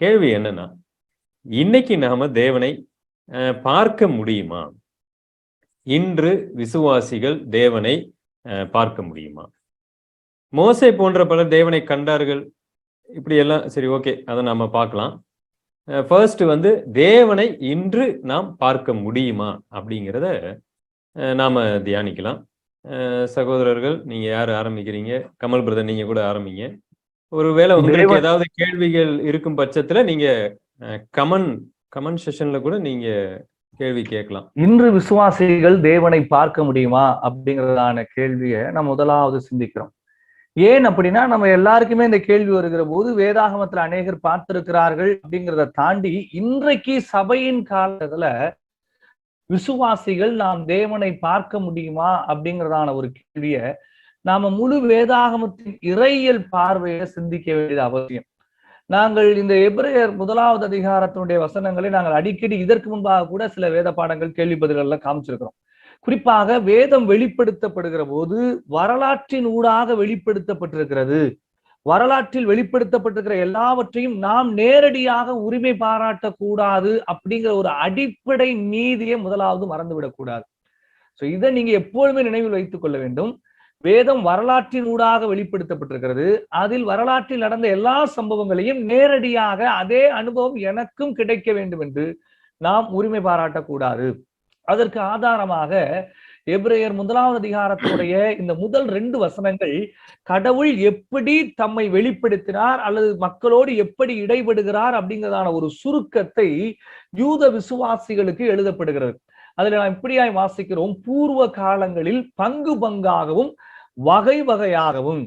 கேள்வி என்னன்னா இன்னைக்கு நாம தேவனை பார்க்க முடியுமா? இன்று விசுவாசிகள் தேவனை பார்க்க முடியுமா? மோசை போன்ற பலர் தேவனை கண்டார்கள். இப்படி எல்லாம் சரி ஓகே அதை நாம பார்க்கலாம். ஃபர்ஸ்ட் வந்து தேவனை இன்று நாம் பார்க்க முடியுமா? அப்படிங்கிறத நாம தியானிக்கலாம். சகோதரர்கள் நீங்க யார் ஆரம்பிக்கிறீங்க? கமல் பிரதர் நீங்க கூட ஆரம்பிங்க. ஒருவேளை உங்களுக்கு ஏதாவது கேள்விகள் இருக்கும் பட்சத்துல நீங்க கமன் கமன் செஷன்ல கூட நீங்க கேள்வி கேட்கலாம். இன்று விசுவாசிகள் தேவனை பார்க்க முடியுமா அப்படிங்கிறதான கேள்வியை நம்ம முதலாவது சிந்திக்கிறோம். ஏன் அப்படின்னா நம்ம எல்லாருக்குமே இந்த கேள்வி வருகிற போது வேதாகமத்துல அநேகர் பார்த்திருக்கிறார்கள் அப்படிங்கிறத தாண்டி இன்றைக்கு சபையின் காலத்துல விசுவாசிகள் நாம் தேவனை பார்க்க முடியுமா அப்படிங்கிறதான ஒரு கேள்விய நாம முழு வேதாகமத்தின் இறையியல் பார்வையை சிந்திக்க வேண்டியது அவசியம். நாங்கள் இந்த எபிரேயர் முதலாவது அதிகாரத்தினுடைய வசனங்களை நாங்கள் அடிக்கடி இதற்கு முன்பாக கூட சில வேத பாடங்கள் கேள்வி பதில்கள்ல காமிச்சிருக்கிறோம். குறிப்பாக வேதம் வெளிப்படுத்தப்படுகிற போது வரலாற்றின் ஊடாக வெளிப்படுத்தப்பட்டிருக்கிறது. வரலாற்றில் வெளிப்படுத்தப்பட்டிருக்கிற எல்லாவற்றையும் நாம் நேரடியாக உரிமை பாராட்டக்கூடாது அப்படிங்கிற ஒரு அடிப்படை நீதியை முதலாவது மறந்துவிடக்கூடாது. ஸோ சோ இதை நீங்க எப்பொழுதுமே நினைவில் வைத்துக் கொள்ள வேண்டும். வேதம் வரலாற்றின் ஊடாக வெளிப்படுத்தப்பட்டிருக்கிறது. அதில் வரலாற்றில் நடந்த எல்லா சம்பவங்களையும் நேரடியாக அதே அனுபவம் எனக்கும் கிடைக்க வேண்டும் என்று நாம் உரிமை பாராட்டக்கூடாது. அதற்கு ஆதாரமாக எப்ரேயர் முதலாவது அதிகாரத்துடைய இந்த முதல் ரெண்டு வசனங்கள் கடவுள் எப்படி தம்மை வெளிப்படுத்தினார் அல்லது மக்களோடு எப்படி இடைபடுகிறார் அப்படிங்கிறதான ஒரு சுருக்கத்தை யூத விசுவாசிகளுக்கு எழுதப்படுகிறது. அதுல நாம் இப்படியாய் வாசிக்கிறோம் பூர்வ காலங்களில் பங்கு பங்காகவும் வகை வகையாகவும்.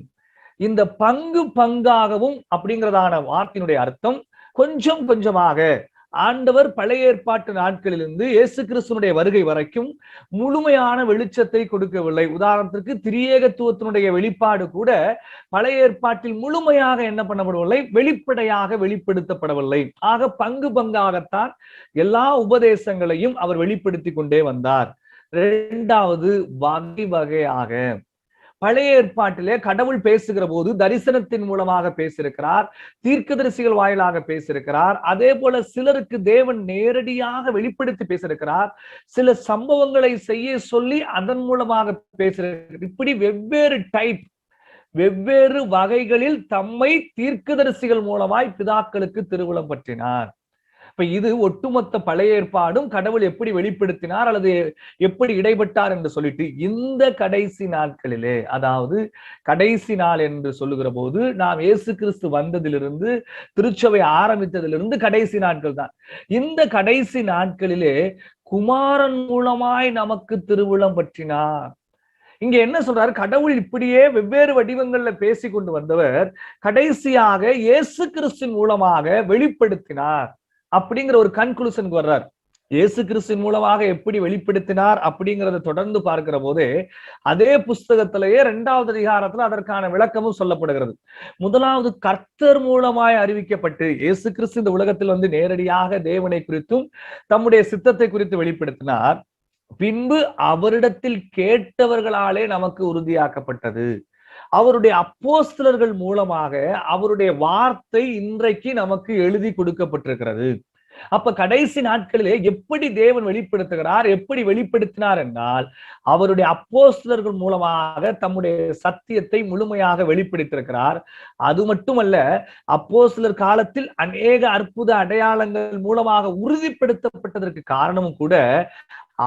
இந்த பங்கு பங்காகவும் அப்படிங்கிறதான வார்த்தையினுடைய அர்த்தம் கொஞ்சம் கொஞ்சமாக ஆண்டவர் பழைய ஏற்பாட்டு நாட்களிலிருந்து இயேசு கிறிஸ்துனுடைய வருகை வரைக்கும் முழுமையான வெளிச்சத்தை கொடுக்கவில்லை. உதாரணத்திற்கு திரியேகத்துவத்தினுடைய வெளிப்பாடு கூட பழைய ஏற்பாட்டில் முழுமையாக என்ன பண்ணப்படவில்லை? வெளிப்படையாக வெளிப்படுத்தப்படவில்லை. ஆக பங்கு பங்காகத்தான் எல்லா உபதேசங்களையும் அவர் வெளிப்படுத்தி கொண்டே வந்தார். இரண்டாவது வகை வகையாக பழைய ஏற்பாட்டிலே கடவுள் பேசுகிற போது தரிசனத்தின் மூலமாக பேசியிருக்கிறார் தீர்க்கதரிசிகள் வாயிலாக பேசியிருக்கிறார் அதே போல சிலருக்கு தேவன் நேரடியாக வெளிப்படுத்தி பேசியிருக்கிறார். சில சம்பவங்களை செய்ய சொல்லி அதன் மூலமாக பேசியிருக்கிறார். இப்படி வெவ்வேறு டைப் வெவ்வேறு வகைகளில் தம்மை தீர்க்கதரிசிகள் மூலமாய் பிதாக்களுக்கு திருவிழம் பற்றினார். இப்ப இது ஒட்டுமொத்த பழைய ஏற்பாடும் கடவுள் எப்படி வெளிப்படுத்தினார் அல்லது எப்படி இடைப்பட்டார் என்று சொல்லிட்டு இந்த கடைசி நாட்களிலே அதாவது கடைசி நாள் என்று சொல்லுகிற போது நாம் இயேசு கிறிஸ்து வந்ததிலிருந்து திருச்சபை ஆரம்பித்ததிலிருந்து கடைசி நாட்கள் தான். இந்த கடைசி நாட்களிலே குமாரன் மூலமாய் நமக்கு திருவிழம் பற்றினார். இங்க என்ன சொல்றாரு? கடவுள் இப்படியே வெவ்வேறு வடிவங்கள்ல பேசி கொண்டு வந்தவர் கடைசியாக இயேசு கிறிஸ்தின் மூலமாக வெளிப்படுத்தினார். அப்படிங்கிற ஒரு கன்க்ளூஷனுக்கு வர்றார். இயேசு கிறிஸ்தின் மூலமாக எப்படி வெளிப்படுத்தினார் அப்படிங்கிறத தொடர்ந்து பார்க்கிற போதே அதே புஸ்தகத்திலேயே இரண்டாவது அதிகாரத்துல அதற்கான விளக்கமும் சொல்லப்படுகிறது. முதலாவது கர்த்தர் மூலமாய் அறிவிக்கப்பட்டு இயேசு கிறிஸ்து இந்த உலகத்தில் வந்து நேரடியாக தேவனை குறித்தும் தம்முடைய சித்தத்தை குறித்து வெளிப்படுத்தினார். பின்பு அவரிடத்தில் கேட்டவர்களாலே நமக்கு உறுதியாக்கப்பட்டது. அவருடைய அப்போஸ்தலர்கள் மூலமாக அவருடைய வார்த்தை இன்றைக்கு நமக்கு எழுதி கொடுக்கப்பட்டிருக்கிறது. அப்ப கடைசி நாட்களிலே எப்படி தேவன் வெளிப்படுத்துகிறார் எப்படி வெளிப்படுத்தினார் என்றால் அவருடைய அப்போஸ்தலர்கள் மூலமாக தம்முடைய சத்தியத்தை முழுமையாக வெளிப்படுத்தியிருக்கிறார். அது மட்டுமல்ல அப்போஸ்தலர் காலத்தில் அநேக அற்புத அடையாளங்கள் மூலமாக உறுதிப்படுத்தப்பட்டதற்கு காரணமும் கூட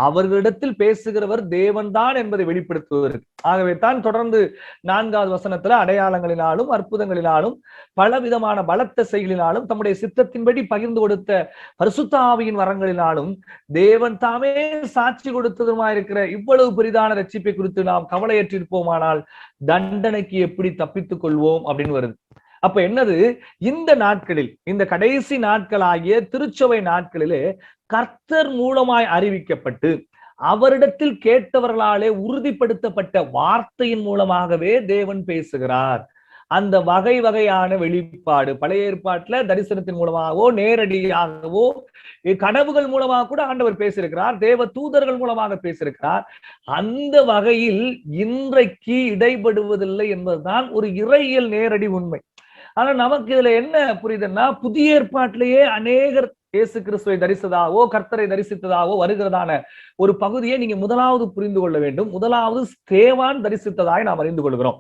அவர்களிடத்தில் பேசுகிறவர் தேவன்தான் என்பதை வெளிப்படுத்துவதற்கு ஆகவே தான் தொடர்ந்து நான்காவது வசனத்துல அடையாளங்களினாலும் அற்புதங்களினாலும் பல விதமான பலத்த செயலினாலும் தம்முடைய சித்தத்தின்படி பகிர்ந்து கொடுத்த பரிசுத்த ஆவியின் வரங்களினாலும் தேவன் தாமே சாட்சி கொடுத்ததுமா இருக்கிற இவ்வளவு பெரிதான ரட்சிப்பை குறித்து நாம் கவலையற்றிருப்போமானால் தண்டனைக்கு எப்படி தப்பித்துக் கொள்வோம் அப்படின்னு வருது. அப்ப என்னது? இந்த நாட்களில் இந்த கடைசி நாட்களாகிய திருச்சபை நாட்களிலே கர்த்தர் மூலமாய் அறிவிக்கப்பட்டு அவரிடத்தில் கேட்டவர்களாலே உறுதிப்படுத்தப்பட்ட வார்த்தையின் மூலமாகவே தேவன் பேசுகிறார். அந்த வகை வகையான வெளிப்பாடு பழைய ஏற்பாட்டுல தரிசனத்தின் மூலமாகவோ நேரடியாகவோ கனவுகள் மூலமாக கூட ஆண்டவர் பேசியிருக்கிறார் தேவ தூதர்கள் மூலமாக பேசியிருக்கிறார். அந்த வகையில் இன்றைக்கு இடைபடுவதில்லை என்பதுதான் ஒரு இறையியல் நேரடி உண்மை. ஆனா நமக்கு இதுல என்ன புரியுதுன்னா புதிய ஏற்பாட்டிலேயே அநேகர் இயேசு கிறிஸ்துவை தரிசதாவோ கர்த்தரை தரிசித்ததாவோ வருகிறதான ஒரு பகுதியை நீங்க முதலாவது புரிந்து கொள்ள வேண்டும். முதலாவது ஸ்தேவான் தரிசித்ததாய் நாம் அறிந்து கொள்கிறோம்.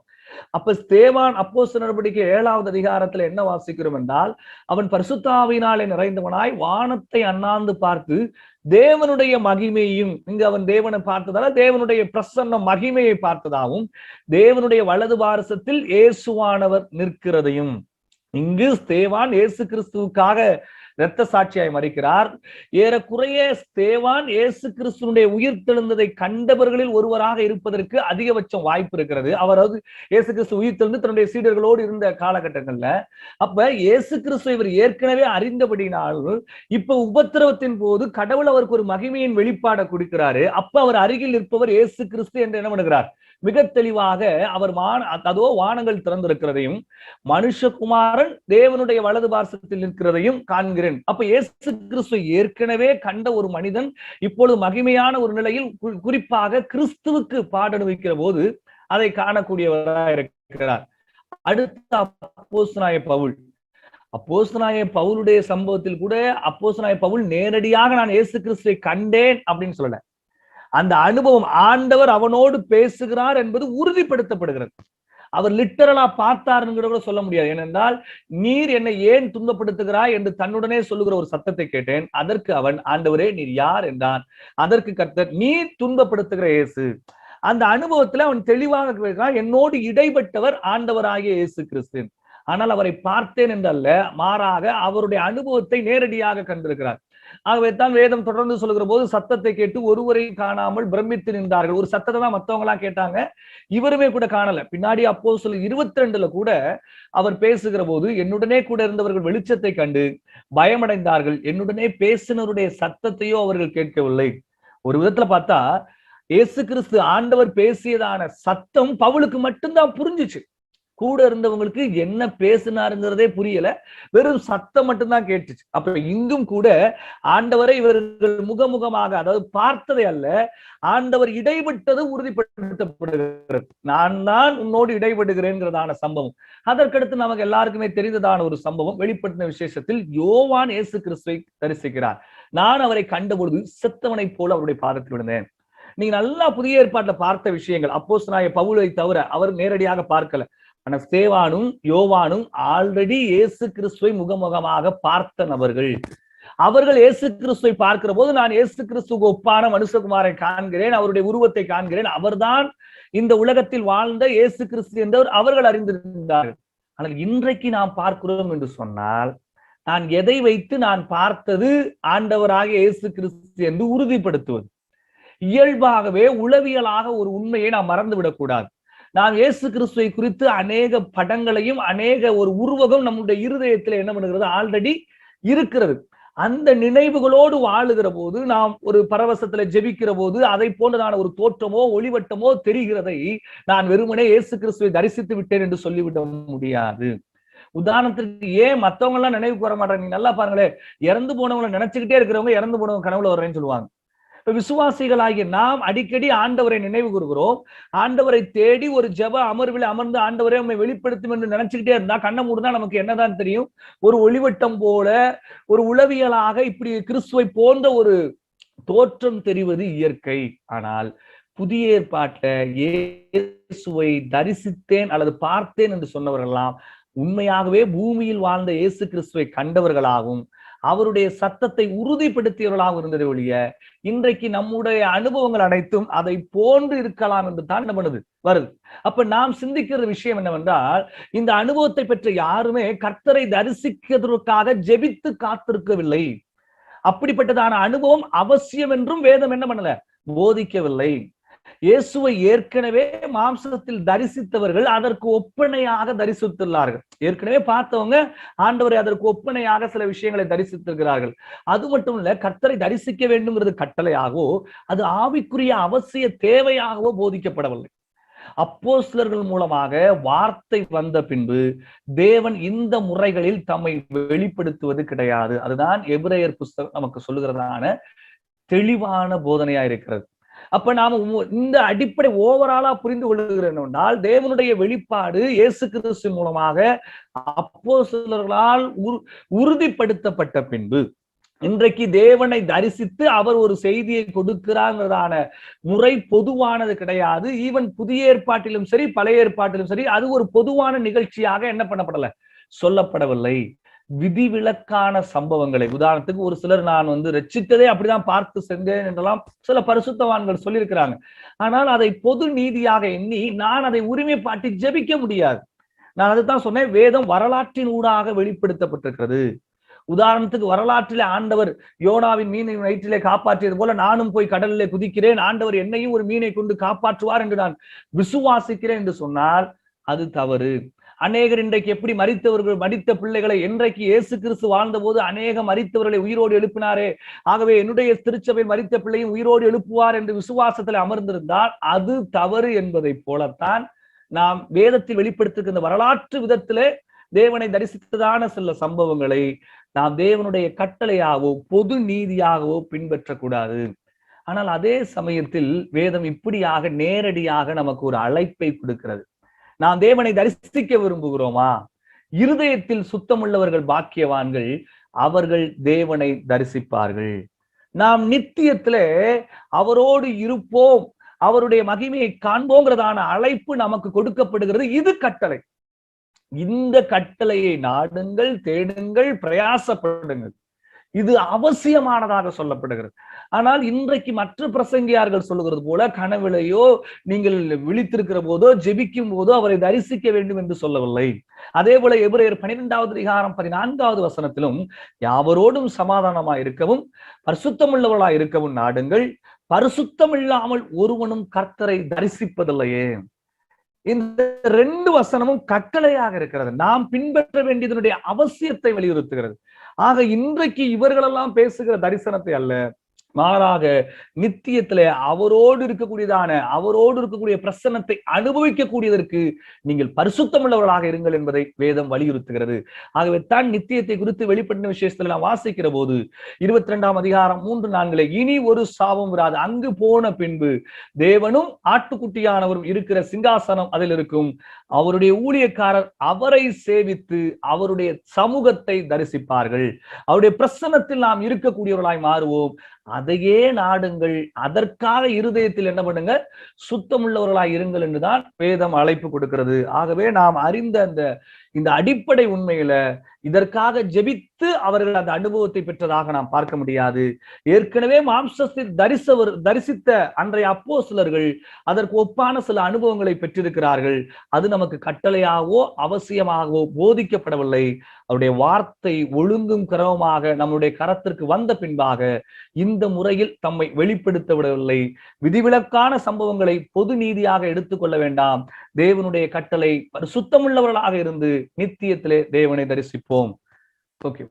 அப்ப ஸ்தேவான் அப்போ நடவடிக்கை ஏழாவது அதிகாரத்துல என்ன வாசிக்கிறோம் என்றால் அவன் பரிசுத்தாவினாலே நிறைந்தவனாய் வானத்தை அண்ணாந்து பார்த்து தேவனுடைய மகிமையும் இங்கு அவன் தேவனை பார்த்ததால தேவனுடைய பிரசன்ன மகிமையை பார்த்ததாகவும் தேவனுடைய வலது பாரசத்தில் இயேசுவானவர் நிற்கிறதையும் இங்கு ஸ்தேவான் இயேசு கிறிஸ்துவுக்காக இரத்த சாட்சியாய் மறிக்கிறார். ஏறக்குறைய தேவான் இயேசு கிறிஸ்துனுடைய உயிர் தெழுந்ததை கண்டவர்களில் ஒருவராக இருப்பதற்கு அதிகபட்சம் வாய்ப்பு இருக்கிறது. அவர் இயேசு கிறிஸ்து உயிர் தெழுந்து தன்னுடைய சீடர்களோடு இருந்த காலகட்டங்கள்ல. அப்ப இயேசு கிறிஸ்து இவர் ஏற்கனவே அறிந்தபடினாலும் இப்ப உபத்திரவத்தின் போது கடவுள் அவருக்கு ஒரு மகிமையின் வெளிப்பாடை கொடுக்கிறாரு. அப்ப அவர் அருகில் இருப்பவர் இயேசு கிறிஸ்து என்று என்ன பண்ணுகிறார்? மிக தெளிவாக அவர் வான அதோ வானங்கள் திறந்திருக்கிறதையும் மனுஷகுமாரன் தேவனுடைய வலது பாரசத்தில் நிற்கிறதையும் காண்கிறேன். அப்ப இயேசு கிறிஸ்து ஏற்கனவே கண்ட ஒரு மனிதன் இப்பொழுது மகிமையான ஒரு நிலையில் குறிப்பாக கிறிஸ்துவுக்கு பாடணுவிக்கிற போது அதை காணக்கூடியவராக இருக்கிறார். அடுத்த அப்போஸ்தலனாய பவுல். அப்போஸ்தலனாய பவுலுடைய சம்பவத்தில் கூட அப்போஸ்தலனாய பவுல் நேரடியாக நான் இயேசு கிறிஸ்துவை கண்டேன் அப்படின்னு சொல்லல. அந்த அனுபவம் ஆண்டவர் அவனோடு பேசுகிறார் என்பது உறுதிப்படுத்தப்படுகிறது. அவர் லிட்டரலா பார்த்தாருங்கிற கூட சொல்ல முடியாது. ஏனென்றால் நீர் என்னை ஏன் துன்பப்படுத்துகிறாய்? என்று தன்னுடனே சொல்லுகிற ஒரு சத்தத்தை கேட்டேன். அதற்கு அவன் ஆண்டவரே நீர் யார்? என்றான். அதற்கு கர்த்தர் நீர் துன்பப்படுத்துகிற இயேசு. அந்த அனுபவத்துல அவன் தெளிவாக என்னோடு இடைப்பட்டவர் ஆண்டவராகிய இயேசு கிறிஸ்து. ஆனால் அவரை பார்த்தேன் என்றல்ல மாறாக அவருடைய அனுபவத்தை நேரடியாக கண்டிருக்கிறார். ஆகவே தான் வேதம் தொடர்ந்து சொல்லுகிற போது சத்தத்தை கேட்டு ஒருவரை காணாமல் பிரமித்து நின்றார்கள். ஒரு சத்தத்தை தான் மத்தவங்க எல்லாம் கேட்டாங்க. இவருமே கூட காணல. பின்னாடி அப்போ சொல்லு இருபத்தி ரெண்டுல கூட அவர் பேசுகிற போது என்னுடனே கூட இருந்தவர்கள் வெளிச்சத்தை கண்டு பயமடைந்தார்கள். என்னுடனே பேசினருடைய சத்தத்தையோ அவர்கள் கேட்கவில்லை. ஒரு விதத்துல பார்த்தா இயேசு கிறிஸ்து ஆண்டவர் பேசியதான சத்தம் பவுலுக்கு மட்டும்தான் புரிஞ்சுச்சு. கூட இருந்தவங்களுக்கு என்ன பேசினாருங்கிறதே புரியல. வெறும் சத்தம் மட்டும்தான் கேட்டுச்சு. அப்ப இங்கும் கூட ஆண்டவரை இவர்கள் முகமுகமாக அதாவது பார்த்ததை அல்ல ஆண்டவர் இடைப்பட்டது உறுதிப்படுத்தப்படுகிறது. நான் தான் உன்னோடு இடைபடுகிறேங்கிறதான சம்பவம். அதற்கடுத்து நமக்கு எல்லாருக்குமே தெரிந்ததான ஒரு சம்பவம் வெளிப்படுத்தின விசேஷத்தில் யோவான் இயேசு கிறிஸ்துவை தரிசிக்கிறார். நான் அவரை கண்டபொழுது செத்தவனை போல அவருடைய பாதத்தில் விழுந்தேன். நீங்க நல்லா புதிய ஏற்பாட்டில் பார்த்த விஷயங்கள் அப்போஸ் பவுலை தவிர அவர் நேரடியாக பார்க்கல. ஆனா ஸ்தேவானும் யோவானும் ஆல்ரெடி இயேசு கிறிஸ்துவை முகமுகமாக பார்த்த நபர்கள். அவர்கள் இயேசு கிறிஸ்துவை பார்க்கிற போது நான் இயேசு கிறிஸ்துக்கு ஒப்பான மனுஷகுமாரை காண்கிறேன் அவருடைய உருவத்தை காண்கிறேன் அவர்தான் இந்த உலகத்தில் வாழ்ந்த இயேசு கிறிஸ்து என்றவர் அவர்கள் அறிந்திருந்தார்கள் ஆனால் இன்றைக்கு நாம் பார்க்கிறோம் என்று சொன்னால் நான் எதை வைத்து நான் பார்த்தது ஆண்டவராக இயேசு கிறிஸ்து என்று உறுதிப்படுத்துவது. இயல்பாகவே உளவியலாக ஒரு உண்மையை நாம் மறந்து விடக்கூடாது நாம் இயேசு கிறிஸ்துவை குறித்து அநேக படங்களையும் அநேக ஒரு உருவகம் நம்முடைய இருதயத்துல என்ன பண்ணுகிறது? ஆல்ரெடி இருக்கிறது. அந்த நினைவுகளோடு வாழுகிற போது நாம் ஒரு பரவசத்துல ஜெபிக்கிற போது அதை போன்றதான ஒரு தோற்றமோ ஒளிவட்டமோ தெரிகிறதை நான் வெறுமனே இயேசு கிறிஸ்துவை தரிசித்து விட்டேன் என்று சொல்லிவிட முடியாது. உதாரணத்துக்கு ஏன் மத்தவங்க எல்லாம் நினைவுக்கு வர மாட்டாங்க நீங்க நல்லா பாருங்களேன். இறந்து போனவங்களை நினைச்சுக்கிட்டே இருக்கிறவங்க இறந்து போனவங்க கனவுல வர்றேன்னு சொல்லுவாங்க. இப்ப விசுவாசிகளாகிய நாம் அடிக்கடி ஆண்டவரை நினைவு கூறுகிறோம். ஆண்டவரை தேடி ஒரு ஜெப அமர்வில் அமர்ந்து ஆண்டவரை நம்மை வெளிப்படுத்தும் என்று நினைச்சுக்கிட்டே இருந்தா கண்ணை மூடுனா நமக்கு என்னதான் தெரியும்? ஒரு ஒளிவட்டம் போல ஒரு உளவியலாக இப்படி கிறிஸ்துவை போன்ற ஒரு தோற்றம் தெரிவது இயற்கை. ஆனால் புதிய ஏற்பாட்டை இயேசுவை தரிசித்தேன் அல்லது பார்த்தேன் என்று சொன்னவர்களெல்லாம் உண்மையாகவே பூமியில் வாழ்ந்த இயேசு கிறிஸ்துவை கண்டவர்களாகவும் அவருடைய சத்தத்தை உறுதிப்படுத்தியவர்களாக இருந்ததை ஒழிய இன்றைக்கு நம்முடைய அனுபவங்கள் அனைத்தும் அதை போன்று இருக்கலாம் என்று தான் என்ன பண்ணுது? வருது. அப்ப நாம் சிந்திக்கிற விஷயம் என்னவென்றால் இந்த அனுபவத்தை பெற்ற யாருமே கர்த்தரை தரிசிக்கிறதற்காக ஜெபித்து காத்திருக்கவில்லை. அப்படிப்பட்டதான அனுபவம் அவசியம் என்றும் வேதம் என்ன பண்ணல? போதிக்கவில்லை. இயேசுவை ஏற்கனவே மாம்சத்தில் தரிசித்தவர்கள் அதற்கு ஒப்பனையாக தரிசித்துள்ளார்கள். ஏற்கனவே பார்த்தவங்க ஆண்டவரை அதற்கு ஒப்பனையாக சில விஷயங்களை தரிசித்திருக்கிறார்கள். அது மட்டும் இல்ல கர்த்தரை தரிசிக்க வேண்டும்ங்கிறது கட்டளையாகவோ அது ஆவிக்குரிய அவசிய தேவையாகவோ போதிக்கப்படவில்லை. அப்போ சிலர்கள் மூலமாக வார்த்தை வந்த பின்பு தேவன் இந்த முறைகளில் தம்மை வெளிப்படுத்துவது கிடையாது. அதுதான் எபிரேயர் புஸ்தகம் நமக்கு சொல்லுகிறதான தெளிவான போதனையா இருக்கிறது. அப்ப நாம இந்த அடிப்படை ஓவராலா புரிந்து கொள்ளுகிறோம் தேவனுடைய வெளிப்பாடு இயேசு கிறிஸ்து மூலமாக அப்போ சிலர்களால் உறுதிப்படுத்தப்பட்ட பின்பு இன்றைக்கு தேவனை தரிசித்து அவர் ஒரு செய்தியை கொடுக்கிறாங்கிறதான முறை பொதுவானது கிடையாது. ஈவன் புதிய ஏற்பாட்டிலும் சரி பழைய ஏற்பாட்டிலும் சரி அது ஒரு பொதுவான நிகழ்ச்சியாக என்ன பண்ணப்படல? சொல்லப்படவில்லை. விதிவிலக்கான சம்பவங்களை. உதாரணத்துக்கு ஒரு சிலர் நான் வந்து ரச்சித்ததே அப்படிதான் பார்த்து சென்றேன் என்றெல்லாம் சில பரிசுத்தவான்கள் சொல்லியிருக்கிறாங்க. ஆனால் அதை பொது நீதியாக எண்ணி நான் அதை உரிமை பாட்டி ஜெபிக்க முடியாது. நான் அதுதான் சொன்னேன் வேதம் வரலாற்றின் ஊடாக வெளிப்படுத்தப்பட்டிருக்கிறது. உதாரணத்துக்கு வரலாற்றிலே ஆண்டவர் யோனாவின் மீனை வயிற்றிலே காப்பாற்றியது போல நானும் போய் கடலிலே குதிக்கிறேன் ஆண்டவர் என்னையும் ஒரு மீனை கொண்டு காப்பாற்றுவார் என்று நான் விசுவாசிக்கிறேன் என்று சொன்னால் அது தவறு. அநேகர் இன்றைக்கு எப்படி மறித்தவர்கள் மடித்த பிள்ளைகளை என்றைக்கு இயேசு கிறிஸ்து வாழ்ந்தபோது அநேக மறித்தவர்களை உயிரோடு எழுப்பினாரே? ஆகவே என்னுடைய திருச்சபை மறித்த பிள்ளையும் உயிரோடு எழுப்புவார் என்று விசுவாசத்தில் அமர்ந்திருந்தால் அது தவறு என்பதைப் போலத்தான் நாம் வேதத்தில் வெளிப்படுத்திருக்கிற வரலாற்று விதத்திலே தேவனை தரிசித்ததான சில சம்பவங்களை நாம் தேவனுடைய கட்டளையாகவோ பொது நீதியாகவோ பின்பற்றக்கூடாது. ஆனால் அதே சமயத்தில் வேதம் இப்படியாக நேரடியாக நமக்கு ஒரு அழைப்பை கொடுக்கிறது. நாம் தேவனை தரிசிக்க விரும்புகிறோமா? இருதயத்தில் சுத்தமுள்ளவர்கள் பாக்கியவான்கள் அவர்கள் தேவனை தரிசிப்பார்கள். நாம் நித்தியத்துல அவரோடு இருப்போம். அவருடைய மகிமையை காண்போங்கிறதான அழைப்பு நமக்கு கொடுக்கப்படுகிறது. இது கட்டளை. இந்த கட்டளையை நாடுங்கள் தேடுங்கள் பிரயாசப்படுங்கள். இது அவசியமானதாக சொல்லப்படுகிறது. ஆனால் இன்றைக்கு மற்ற பிரசங்கியார்கள் சொல்லுகிறது போல கனவிலையோ நீங்கள் விழித்திருக்கிற போதோ ஜெபிக்கும் போதோ அவரை தரிசிக்க வேண்டும் என்று சொல்லவில்லை. அதே போல எபிரேயர் பனிரெண்டாவது அதிகாரம் பதினான்காவது வசனத்திலும் யாவரோடும் சமாதானமாய் இருக்கவும் பரிசுத்தமுள்ளவர்களாய் இருக்கவும் நாடுங்கள். பரிசுத்தம் இல்லாமல் ஒருவனும் கர்த்தரை தரிசிப்பதில்லையே. இந்த ரெண்டு வசனமும் கட்டளையாக இருக்கிறது. நாம் பின்பற்ற வேண்டியதனுடைய அவசியத்தை வலியுறுத்துகிறது. ஆக இன்றைக்கு இவர்களெல்லாம் பேசுகிற தரிசனத்தை அல்ல. மாறாக நித்தியத்துல அவரோடு இருக்கக்கூடியதான அவரோடு இருக்கக்கூடிய பிரசன்னத்தை அனுபவிக்கக்கூடியதற்கு நீங்கள் பரிசுத்தமுள்ளவர்களாக இருங்கள் என்பதை வேதம் வலியுறுத்துகிறது. ஆகவே தான் நித்தியத்தை குறித்து வெளிப்பட்ட விசேஷத்துல நான் வாசிக்கிற போது இருபத்தி ரெண்டாம் அதிகாரம் மூன்று நான்கில் இனி ஒரு சாபம் வராது. அங்கு போன பின்பு தேவனும் ஆட்டுக்குட்டியானவரும் இருக்கிற சிங்காசனம் அதில் இருக்கும். அவருடைய ஊழியக்காரர் அவரை சேவித்து அவருடைய சமூகத்தை தரிசிப்பார்கள். அவருடைய பிரசன்னத்தில் நாம் இருக்கக்கூடியவர்களாய் மாறுவோம். அதையே நாடுங்கள். அதற்காக இருதயத்தில் என்ன பண்ணுங்க? சுத்தமுள்ளவர்களாய் இருங்கள் என்றுதான் வேதம் அழைப்பு கொடுக்கிறது. ஆகவே நாம் அறிந்த அந்த இந்த அடிப்படை உண்மையில இதற்காக ஜெபித்து அவர்கள் அந்த அனுபவத்தை பெற்றதாக நாம் பார்க்க முடியாது. ஏற்கனவே மாம்சத்தில் தரிசவர் தரிசித்த அன்றைய அப்போ சிலர்கள் அதற்கு ஒப்பான சில அனுபவங்களை பெற்றிருக்கிறார்கள். அது நமக்கு கட்டளையாகவோ அவசியமாகவோ போதிக்கப்படவில்லை. அவருடைய வார்த்தை ஒழுங்கும் கிரமமாக நம்முடைய கரத்திற்கு வந்த பின்பாக இந்த முறையில் தம்மை வெளிப்படுத்த விடவில்லை. விதிவிலக்கான சம்பவங்களை பொது நீதியாக எடுத்துக்கொள்ள வேண்டாம். தேவனுடைய கட்டளை சுத்தமுள்ளவர்களாக இருந்து நித்தியத்திலே தேவனை தரிசிப்போம். ஓகே